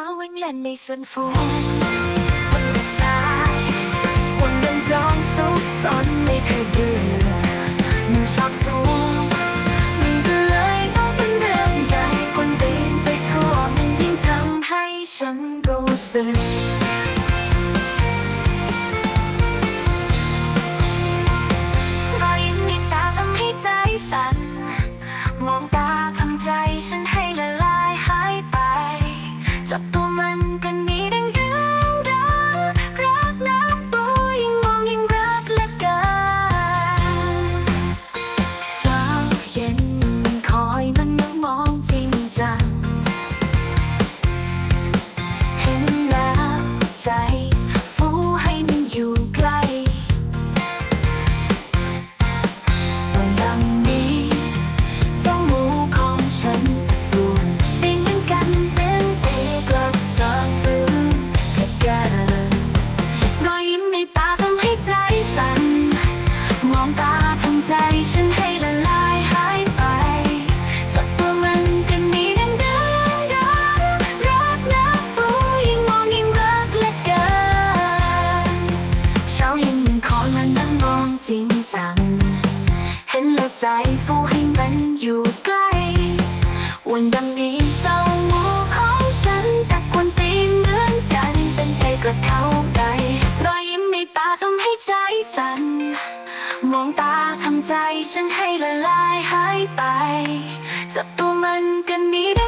ก็วิ่งเล่นในสวนฝูงคนกระจายคนเดินจองซุกซนไม่เคยเบื่อมันชอบสูงมันก็เลยต้องเป็นเรื่องใหญ่คนเดินไปทั่วมันยิ่งทำให้ฉันรู้สึกาทำใจฉันให้ละลายหายไปจับตัวมันกันนี้ดังดังดังรักนักปูยิ่งมองยิ่งรักเลือเกินเช้าเย็นคอยมันนั่งมองจริงจัง เห็นแล้วใจฟูให้มันอยู่ใกล้ วันดังนี้เจ้าหมูของฉันกับควนตีนเหมือนกันเป็นเอกลักษณ์เข้าใจรอยยิ้มในตาทำให้ใจสั่น มองตาทำใจฉันให้ละลายหายไป จับตัวมันกันนี้ดัง